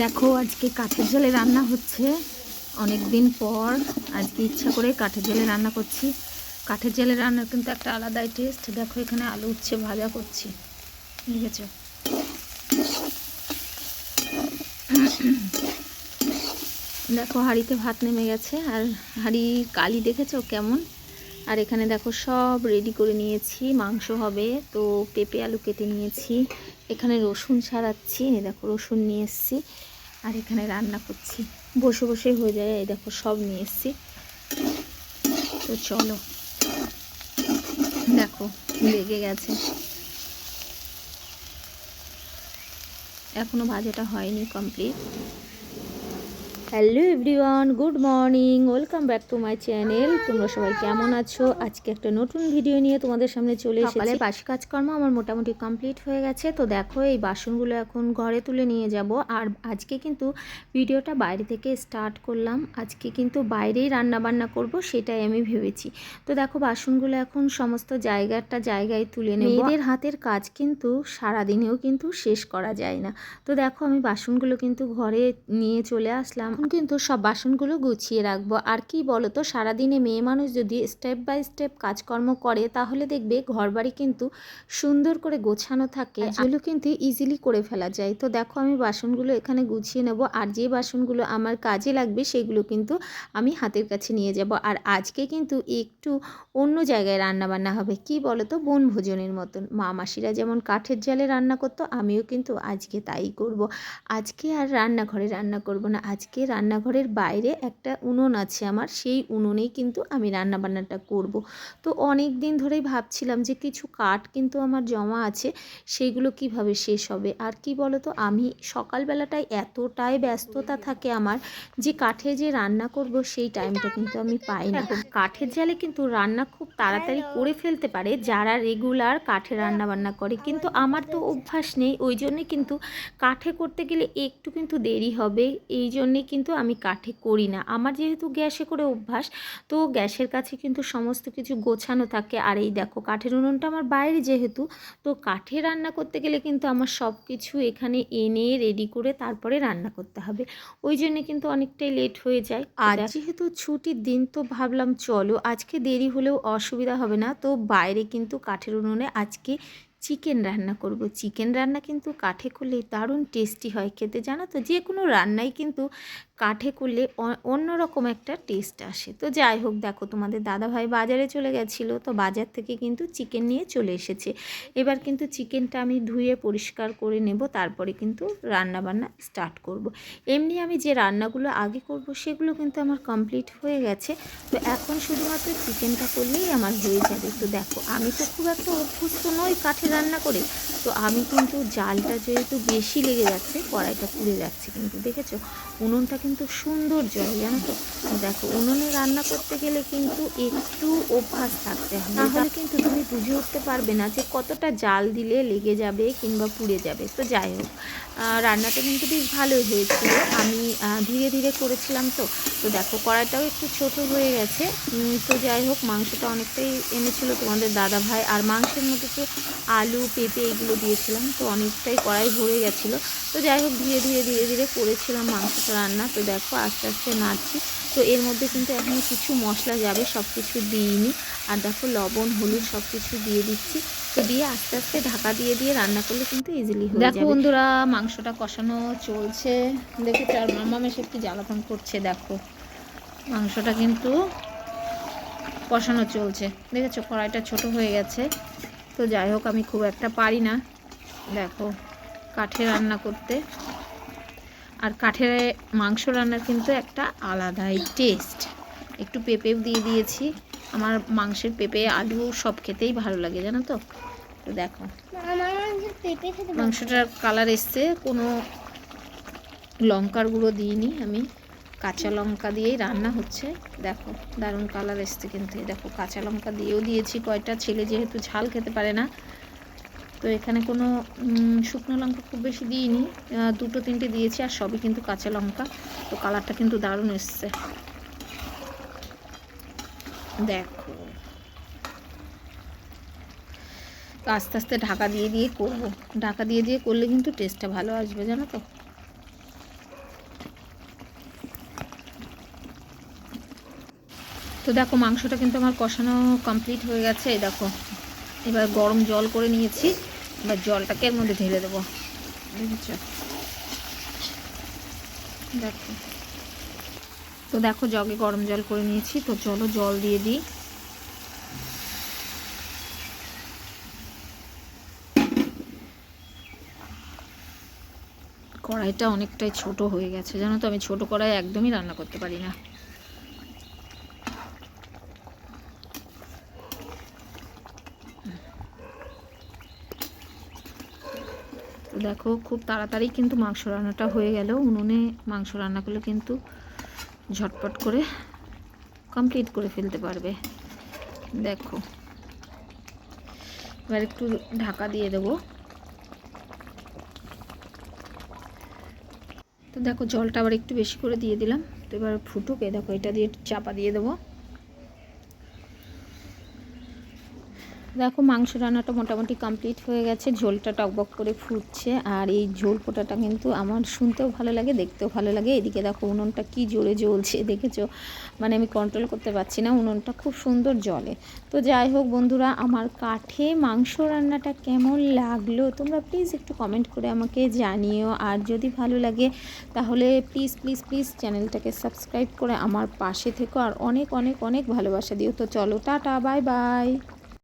দেখো, আজকে কাঠের জলে রান্না হচ্ছে। অনেক দিন পর আজকে ইচ্ছা করে কাঠের জলে রান্না করছি। কাঠের জলে রান্নার কিন্তু একটা আলাদাই টেস্ট দেখো, এখানে আলু উচ্ছে ভাজা করছি। বুঝেছ দেখো, হাঁড়িতে ভাত নেমে গেছে। আর হাঁড়ি কালি দেখেছ কেমন? আর এখানে দেখো সব রেডি করে নিয়েছি, মাংস হবে, তো পেঁপে আলু কেটে নিয়েছি। এখানে রসুন ছাড়াচ্ছি, এই দেখো রসুন নিয়ে এসেছি। আর এখানে রান্না করছি। বসে বসে হয়ে যায়, এই দেখো সব নিয়ে এসেছি। তো চলো। দেখো, লেগে গেছে। এখনও ভাজাটা হয়নি complete hello everyone good morning welcome back to my channel. তোমরা সবাই কেমন আছো? আজকে একটা নতুন ভিডিও নিয়ে তোমাদের সামনে চলে এসেছি। বাসি কাজকর্ম আমার মোটামুটি কমপ্লিট হয়ে গেছে। তো দেখো এই বাসনগুলো এখন ঘরে তুলে নিয়ে যাব। আর আজকে কিন্তু ভিডিওটা বাইরে থেকে স্টার্ট করলাম। আজকে কিন্তু বাইরেই রান্না বান্না করব সেটাই আমি ভেবেছি। তো দেখো বাসনগুলো এখন সমস্ত জায়গাটা জায়গায় তুলে নেব। মেয়েদের হাতের কাজ কিন্তু সারাদিনেও কিন্তু শেষ করা যায় না। তো দেখো আমি বাসনগুলো কিন্তু ঘরে নিয়ে চলে আসলাম। এখন কিন্তু সব বাসনগুলো গুছিয়ে রাখব। আর কি বলো তো সারাদিনে মেয়ে মানুষ যদি স্টেপ বাই স্টেপ কাজকর্ম করে তাহলে দেখবে ঘরবাড়ি কিন্তু সুন্দর করে গোছানো থাকে। এগুলো কিন্তু ইজিলি করে ফেলা যায়। তো দেখো আমি বাসনগুলো এখানে গুছিয়ে নেব। আর যে বাসনগুলো আমার কাজে লাগবে সেগুলো কিন্তু আমি হাতের কাছে নিয়ে যাব। আর আজকে কিন্তু একটু অন্য জায়গায় রান্না বান্না হবে। কি বলো তো বনভোজনের মতন। মা মাসিরা যেমন কাঠের জালে রান্না করতো, আমিও কিন্তু আজকে তাই করব। আজকে আর রান্নাঘরে রান্না করব না। আজকে রান্নাঘরের বাইরে একটা উনুন আছে আমার। সেই উনুনেই কিন্তু আমি রান্না বান্নাটা করব। তো অনেক দিন ধরেই ভাবছিলাম যে কিছু কাঠ কিন্তু আমার জমা আছে সেইগুলো কীভাবে শেষ হবে? আর কি বলো তো আমি সকালবেলাটায় এতটাই ব্যস্ততা থাকে আমার যে কাঠে যে রান্না করব সেই টাইমটা কিন্তু আমি পাই না। কাঠের জালে কিন্তু রান্না খুব তাড়াতাড়ি করে ফেলতে পারে। যারা রেগুলার কাঠে রান্না বান্না করে কিন্তু আমার তো অভ্যাস নেই। ওই জন্যে কিন্তু কাঠে করতে গেলে একটু কিন্তু দেরি হবে। এই জন্যে কিন্তু আমি কাঠে করি না। আমার যেহেতু গ্যাসে করে অভ্যাস তো গ্যাসের কাছে কিন্তু সমস্ত কিছু গোছানো থাকে। আর এই দেখো কাঠের উনুনটা আমার বাইরে যেহেতু তো কাঠে রান্না করতে গেলে কিন্তু আমার সব কিছু এখানে এনে রেডি করে তারপরে রান্না করতে হবে। ওই জন্য কিন্তু অনেকটাই লেট হয়ে যায়। আর যেহেতু ছুটির দিন তো ভাবলাম চলো আজকে দেরি হলেও অসুবিধা হবে না। তো বাইরে কিন্তু কাঠের উনুনে আজকে চিকেন রান্না করব। চিকেন রান্না কিন্তু কাঠে করলে দারুণ টেস্টি হয় খেতে, জানো তো? যে কোনো রান্নাই কিন্তু কাঠে করলে অন্যরকম একটা টেস্ট আসে। তো যাই হোক, দেখো তোমাদের দাদাভাই বাজারে চলে গেছিল, তো বাজার থেকে কিন্তু চিকেন নিয়ে চলে এসেছে। এবার কিন্তু চিকেনটা আমি ধুয়ে পরিষ্কার করে নেব, তারপরে কিন্তু রান্না বান্না স্টার্ট করব। এমনি আমি যে রান্নাগুলো আগে করব, সেগুলো কিন্তু আমার কমপ্লিট হয়ে গেছে। তো এখন শুধুমাত্র চিকেনটা করলেই আমার হয়ে যাবে। তো দেখো, আমি তো খুব একটা অভ্যস্ত নই কাঠে রান্না করে। তো আমি কিন্তু জালটা যেহেতু বেশি লেগে যাচ্ছে, কড়াইটা পুড়ে যাচ্ছে কিন্তু, দেখেছ? উনুনটা কিন্তু সুন্দর জল জানো তো? দেখো উনুনে রান্না করতে গেলে কিন্তু একটু অভ্যাস থাকতে হবে তাহলে কিন্তু তুমি বুঝে উঠতে পারবে না যে কতটা জাল দিলে লেগে যাবে কিংবা পুড়ে যাবে। তো যাই হোক রান্নাটা কিন্তু বেশ ভালোই হয়েছিল। আমি ধীরে ধীরে করেছিলাম তো। তো দেখো, কড়াইটাও একটু ছোট হয়ে গেছে। তো যাই হোক, মাংসটা অনেকটাই এনেছিল তোমাদের দাদা ভাই আর মাংসের মধ্যে তো আলু, পেঁপে এগুলো দিয়েছিলাম, তো অনেকটাই কড়াই ভরে গেছিল। তো যাই হোক, ধীরে ধীরে ধীরে ধীরে করেছিলাম মাংসটা রান্না। তো দেখো, আস্তে আস্তে নাড়ছি। তো এর মধ্যে কিন্তু এখনও কিছু মশলা যাবে সব কিছু দিইনি আর দেখো লবণ হলুদ সব কিছু দিয়ে দিচ্ছি। তো দিয়ে আস্তে আস্তে ঢাকা দিয়ে দিয়ে রান্না করলে কিন্তু ইজিলি হয়ে দেখো বন্ধুরা মাংসটা কষানো চলছে। দেখেছ আর মামা মেশে একটু জ্বালাতন করছে দেখো। মাংসটা কিন্তু কষানো চলছে। দেখেছ কড়াইটা ছোট হয়ে গেছে। তো যাই হোক আমি খুব একটা পারি না। দেখো কাঠে রান্না করতে। আর কাঠের মাংস রান্নার কিন্তু একটা আলাদাই টেস্ট একটু পেঁপেও দিয়ে দিয়েছি। আমার মাংসের পেঁপে, আলু সব খেতেই ভালো লাগে, জানো তো? তো দেখো। মাংসটার কালার এসছে। কোনো লঙ্কার গুঁড়ো দিইনি আমি। কাঁচা লঙ্কা দিয়েই রান্না হচ্ছে। দেখো, দারুণ কালার এসছে কিন্তু। দেখো, কাঁচা লঙ্কা দিয়েও দিয়েছি কয়টা। ছেলে যেহেতু ঝাল খেতে পারে না তো এখানে কোনো শুকনো লঙ্কা খুব বেশি দিইনি। দুটো তিনটে দিয়েছি আর সবই কিন্তু কাঁচা লঙ্কা। তো কালারটা কিন্তু দারুণ এসছে। দেখো। আস্তে আস্তে ঢাকা দিয়ে দিয়ে করব। ঢাকা দিয়ে দিয়ে করলে কিন্তু টেস্টটা ভালো আসবে, জানো তো? তো দেখো, মাংসটা কিন্তু আমার কষানো কমপ্লিট হয়ে গেছে, এই দেখো। এবার গরম জল করে নিয়েছি। এবার জলটাকে এর মধ্যে ঢেলে দেবো। বুঝেছ দেখো। তো দেখো জগে গরম জল করে নিয়েছি তো চলো জল দিয়ে দিই। কড়াইটা অনেকটাই ছোট হয়ে গেছে জানো তো আমি ছোট কড়াই একদমই রান্না করতে পারি না। দেখো, খুব তাড়াতাড়ি কিন্তু মাংস রান্নাটা হয়ে গেল উনুনে মাংস রান্না করলে কিন্তু ঝটপট করে কমপ্লিট করে ফেলতে পারবে। দেখো, এবার একটু ঢাকা দিয়ে দেবো। তো দেখো, জলটা আবার একটু বেশি করে দিয়ে দিলাম। তো এবার ফুটুকে দেখো, এটা দিয়ে চাপা দিয়ে দেবো। দেখো মাংস রান্নাটা মোটামুটি কমপ্লিট হয়ে গেছে। ঝোলটা টকবক করে ফুটছে আর এই ঝোল ফোটাটা কিন্তু আমার শুনতেও ভালো লাগে, দেখতেও ভালো লাগে। এদিকে দেখো উনুনটা কি জোরে জ্বলছে, দেখেছ? মানে আমি কন্ট্রোল করতে পারছি না, উনুনটা খুব সুন্দর জলে তো যাই হোক বন্ধুরা, আমার কাঠে মাংস রান্নাটা কেমন লাগল তোমরা প্লিজ একটু কমেন্ট করে আমাকে জানিও। আর যদি ভালো লাগে, তাহলে প্লিজ প্লিজ প্লিজ চ্যানেলটাকে সাবস্ক্রাইব করে আমার পাশে থেকো। আর অনেক অনেক অনেক ভালোবাসা দিও। তো চলো, টাটা বাই বাই